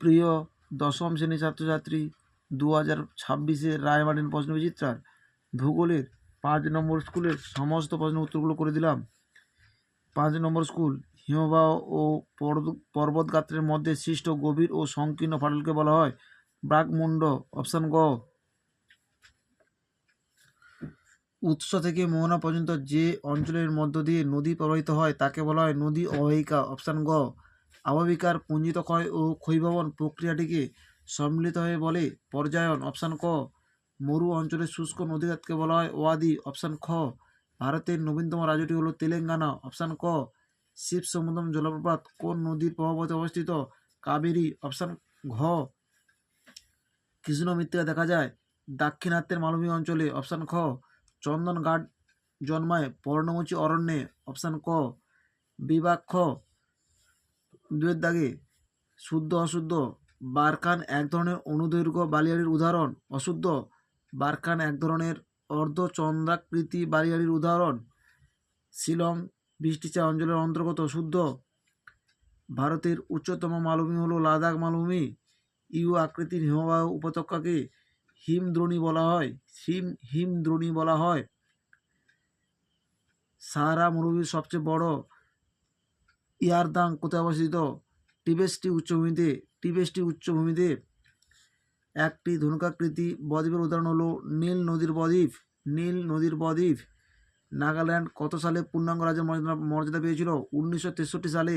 প্রিয় দশম শ্রেণির ছাত্রছাত্রী দু হাজার ছাব্বিশে রায়মার্টিন প্রশ্ন বিচিত্রার ভূগোলের পাঁচ নম্বর স্কুলের সমস্ত প্রশ্নের উত্তরগুলো করে দিলাম। পাঁচ নম্বর স্কুল হিমবাহ ও পর্ব- পর্বত গাত্রের মধ্যে সৃষ্ট গভীর ও সংকীর্ণ ফাটলকে বলা হয় ব্রাকমুণ্ড, অপশান গ। উৎস থেকে মোহনা পর্যন্ত যে অঞ্চলের মধ্য দিয়ে নদী প্রবাহিত হয় তাকে বলা হয় নদী অববাহিকা, অপশান গ। আবহাবিকার পুঞ্জিত ক্ষয় ও ক্ষয়ভবন প্রক্রিয়াটিকে সম্মিলিত হয়ে বলে, পর্যায়ন, অপশান ক। মরু অঞ্চলের শুষ্ক নদীখাতকে বলা হয় ওয়াদি, অপশান খ। ভারতের নবীনতম রাজ্যটি হলো তেলেঙ্গানা, অপশান ক। শিব সমুদ্রম জলপ্রপাত, কোন নদীর প্রভাবতে অবস্থিত? কাবেরী, অপশান ঘ। কৃষ্ণ মৃত্তিকা দেখা যায়। দাক্ষিণাত্যের মালভূমি অঞ্চলে, অপশান খ। চন্দন গাছ জন্মায় পর্ণমোচী অরণ্যে, অপশান ক। খ। দুয়ের দাগে শুদ্ধ অশুদ্ধ, বারকান এক ধরনের অনুদৈর্ঘ্য বালিয়াড়ির উদাহরণ, অশুদ্ধ, বারকান এক ধরনের অর্ধচন্দ্রাকৃতি বালিয়াড়ির উদাহরণ, শিলং বৃষ্টিচা অঞ্চলের অন্তর্গত, শুদ্ধ, ভারতের উচ্চতম মালভূমি হলো লাদাখ মালভূমি, ইউ আকৃতির হিমবাহ উপত্যকাকে হিমদ্রোণী বলা হয়, হিম, হিমদ্রোণী বলা হয়। সাহারা মরুভূমির সবচেয়ে বড় ইয়ারদাং কোথায় অবস্থিত? টিবেস্টি উচ্চভূমিতে টিবেস্টি উচ্চভূমিতে। একটি ধনুকাকৃতি বদ্বীপের উদাহরণ হলো নীল নদীর বদ্বীপ, নীল নদীর বদ্বীপ। নাগাল্যান্ড কত সালে পূর্ণাঙ্গ রাজ্যের মর্যাদা মর্যাদা পেয়েছিল? উনিশশো তেষট্টি সালে।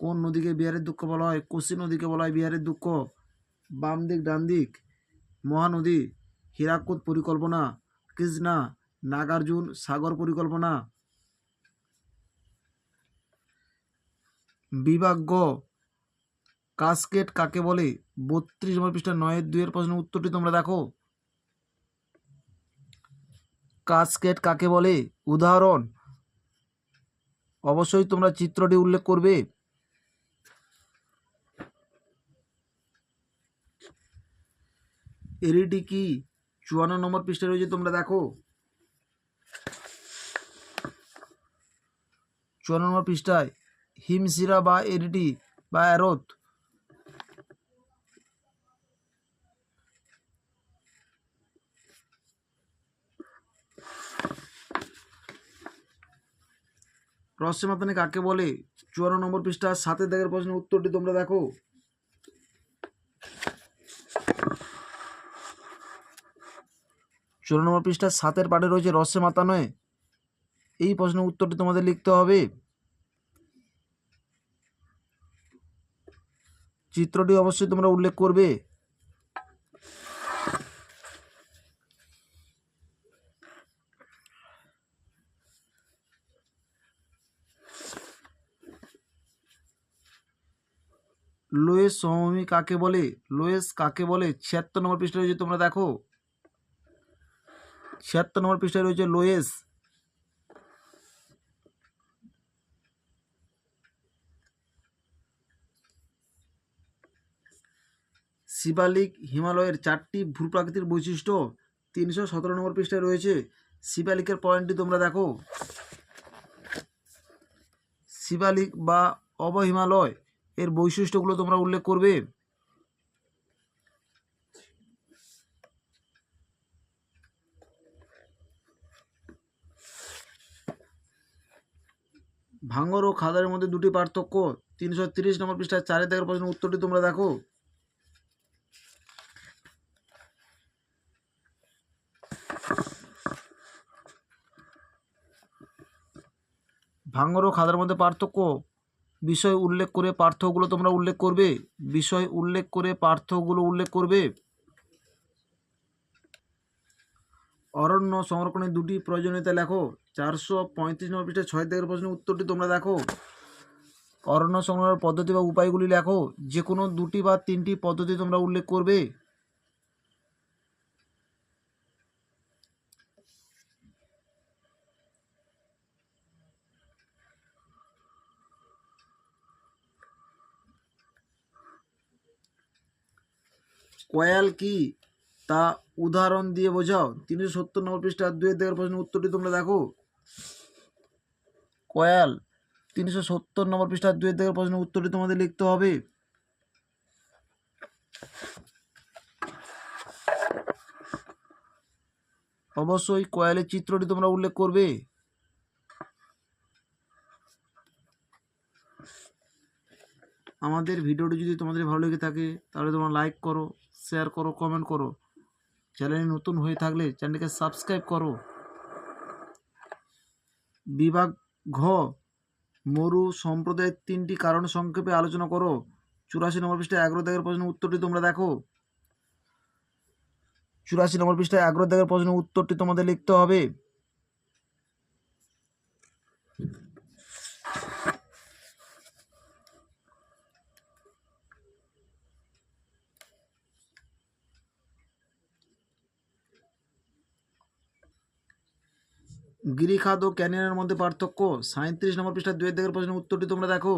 কোন নদীকে বিহারের দুঃখ বলা হয়? কোশি নদীকে বলা হয় বিহারের দুঃখ। বাম দিক ডান দিক মহানদী, হীরাকুদ পরিকল্পনা, কৃষ্ণা, নাগার্জুন, সাগর পরিকল্পনা। বিভাগ গ কাসকেট কাকে বলে? বত্রিশ নম্বর পৃষ্ঠা নয়ের দুইয়ের প্রশ্নের উত্তরটি তোমরা দেখো। কাসকেট কাকে বলে? উদাহরণ। অবশ্যই তোমরা চিত্রটি উল্লেখ করবে। এরিটি কি? চুয়ান্ন নম্বর পৃষ্ঠায় রয়েছে তোমরা দেখো। চুয়ান্ন নম্বর পৃষ্ঠায় হিমশিরা বা এরিটি বা অ্যারোথ। রহস্যমাতানি কাকে বলে? চুয়ান্ন নম্বর পৃষ্ঠা সাতের দাগের প্রশ্নের উত্তরটি তোমরা দেখো। চুয়ান্ন নম্বর পৃষ্ঠা, সাতের পাঠে রয়েছে রহস্য মাতা নয়। এই প্রশ্নের উত্তরটি তোমাদের লিখতে হবে। চিত্রটি অবশ্যই তোমরা উল্লেখ করবে। লোয়েস সমভূমি কাকে বলে? লোয়েস কাকে বলে? ছিয়াত্তর নম্বর পৃষ্ঠায় রয়েছে তোমরা দেখো। ছিয়াত্তর নম্বর পৃষ্ঠায় রয়েছে লোয়েস। শিবালিক হিমালয়ের চারটি ভূপ্রাকৃতিক বৈশিষ্ট্য তিনশো সতেরো নম্বর পৃষ্ঠায় রয়েছে। শিবালিকের পয়েন্টটি তোমরা দেখো। শিবালিক বা অবহিমালয় এর বৈশিষ্ট্যগুলো তোমরা উল্লেখ করবে। ভাঙর ও খাদারের মধ্যে দুটি পার্থক্য। তিনশো তিরিশ নম্বর পৃষ্ঠায় চারের দেখার প্রশ্নের উত্তরটি তোমরা দেখো। ভাঙর ও খাদার মধ্যে পার্থক্য? বিষয় উল্লেখ করে পার্থক্যগুলো তোমরা উল্লেখ করবে। বিষয় উল্লেখ করে পার্থক্যগুলো উল্লেখ করবে। অরণ্য সংরক্ষণের দুটি প্রয়োজনীয়তা লেখো। চারশো পঁয়ত্রিশ নম্বর পৃষ্ঠায় ছয় থেকে প্রশ্নের উত্তরটি তোমরা দেখো। অরণ্য সংরক্ষণের পদ্ধতি বা উপায়গুলি লেখো। যে কোনো দুটি বা তিনটি পদ্ধতি তোমরা উল্লেখ করবে। কয়াল কি? তা উদাহরণ দিয়ে বোঝাও। তিনশো সত্তর নম্বর পৃষ্ঠা দুয়ের দেওয়ার প্রশ্নের উত্তরটি তোমরা দেখো। কয়াল, তিনশো সত্তর নম্বর পৃষ্ঠা দুয়ের দেওয়ার প্রশ্নের উত্তরটি তোমাদের লিখতে হবে। অবশ্যই কয়ালের চিত্রটি তোমরা উল্লেখ করবে। আমাদের ভিডিওটি যদি তোমাদের ভালো লেগে থাকে, তাহলে তোমরা লাইক করো। শেয়ার করো কমেন্ট করো। চ্যানেলে নতুন হয়ে থাকলে চ্যানেলকে সাবস্ক্রাইব করো। বিভাগ ঘ, মরু সম্প্রদায়ের তিনটি কারণ সংক্ষেপে আলোচনা করো। চুরাশি নম্বর পৃষ্ঠায় এগারো প্রশ্নের উত্তরটি তোমরা দেখো। চুরাশি নম্বর পৃষ্ঠায় এগারো দাগের প্রশ্নের উত্তরটি তোমাদের লিখতে হবে। গিরিখাত ও ক্যানিয়নের মধ্যে পার্থক্য। সাঁত্রিশ নম্বর পৃষ্ঠার দুয়ের দিকের প্রশ্নের উত্তরটি তোমরা দেখো।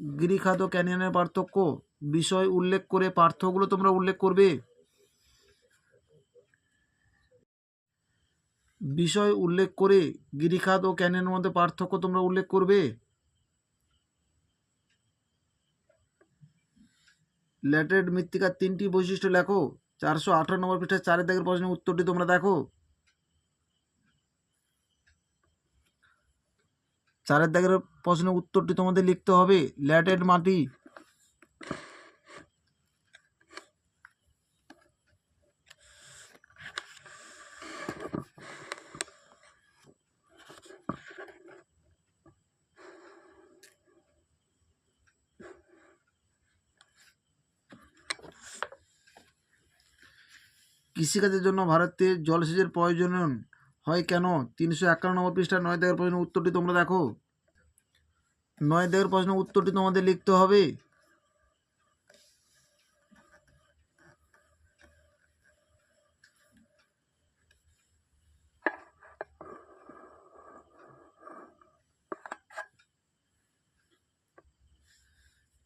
গিরিখাত ও ক্যানিয়নের পার্থক্য। বিষয় উল্লেখ করে পার্থক্যগুলো তোমরা উল্লেখ করবে। বিষয় উল্লেখ করে গিরিখাত ও ক্যানিয়নের মধ্যে পার্থক্য তোমরা উল্লেখ করবে। ল্যাটেড মৃত্তিকার তিনটি বৈশিষ্ট্য লেখো। চারশো আঠারো নম্বর পৃষ্ঠার চারের দাগের প্রশ্নের উত্তরটি তোমরা দেখো। চারের দাগের প্রশ্নের উত্তরটি তোমাদের লিখতে হবে। ল্যাটেড মাটি। কৃষিকাজের জন্য ভারতে জলসেচের প্রয়োজন। হয় কেন? তিনশো একান্ন নম্বর পৃষ্ঠার নয় দাগের প্রশ্নের উত্তরটি তোমরা দেখো। নয় দাগের প্রশ্নের উত্তরটি তোমাদের লিখতে হবে।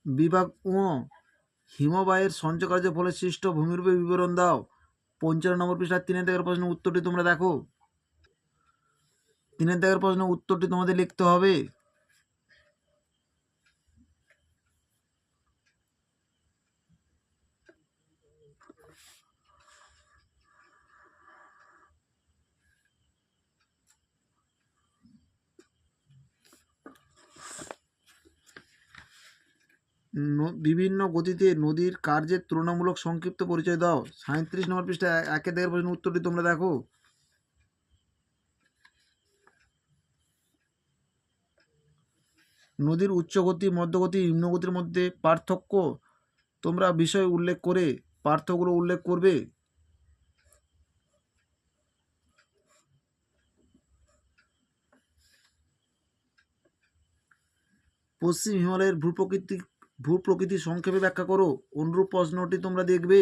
বিভাগ ও হিমবাহের সঞ্চয়কার্যের ফলে সৃষ্ট ভূমিরূপে বিবরণ দাও। পঞ্চান্ন নম্বর পৃষ্ঠার তিনের দাগের প্রশ্নের উত্তরটি তোমরা দেখো। তিনের দাগের প্রশ্নের উত্তরটি তোমাদের লিখতে হবে। বিভিন্ন গতিতে নদীর কার্যের তুলনামূলক সংক্ষিপ্ত পরিচয় দাও। সাঁত্রিশ নম্বর পৃষ্ঠা একে দাগের প্রশ্নের উত্তরটি তোমরা দেখো। নদীর উচ্চগতি, মধ্যগতি, নিম্নগতির মধ্যে পার্থক্য তোমরা বিষয় উল্লেখ করে পার্থক্যগুলো উল্লেখ করবে। পশ্চিম হিমালয়ের ভূপ্রকৃতি ভূপ্রকৃতি সংক্ষেপে ব্যাখ্যা করো। অনুরূপ প্রশ্নটি তোমরা দেখবে।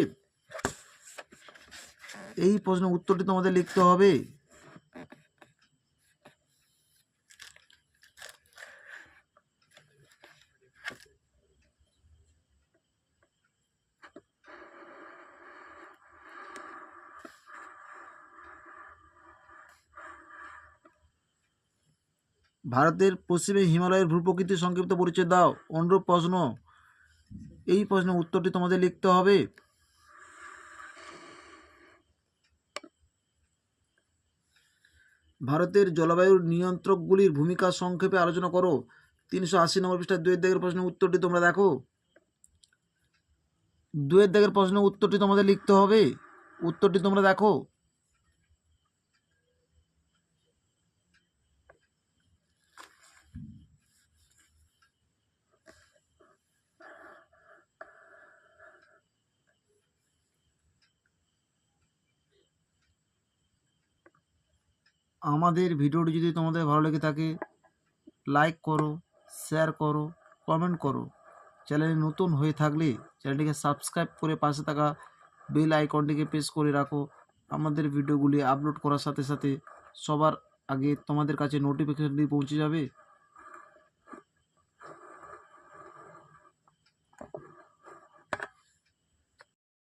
এই প্রশ্নের উত্তরটি তোমাদের লিখতে হবে। ভারতের পশ্চিমে হিমালয়ের ভূপ্রকৃতির সংক্ষিপ্ত পরিচয় দাও। অনুরূপ প্রশ্ন। এই প্রশ্নের উত্তরটি তোমাদের লিখতে হবে। ভারতের জলবায়ুর নিয়ন্ত্রকগুলির ভূমিকা সংক্ষেপে আলোচনা করো। তিনশো আশি নম্বর পৃষ্ঠার দুয়ের দাগের প্রশ্নের উত্তরটি তোমরা দেখো। দুয়ের দাগের প্রশ্নের উত্তরটি তোমাদের লিখতে হবে। উত্তরটি তোমরা দেখো। আমাদের ভিডিওটি যদি তোমাদের ভালো লেগে থাকে লাইক করো শেয়ার করো কমেন্ট করো। চ্যানেলে নতুন হয়ে থাকলে চ্যানেলটিকে সাবস্ক্রাইব করে পাশে থাকা বেল আইকনটিকে প্রেস করে রাখো। আমাদের ভিডিওগুলি আপলোড করার সাথে সাথে সবার আগে তোমাদের কাছে নোটিফিকেশনটি পৌঁছে যাবে।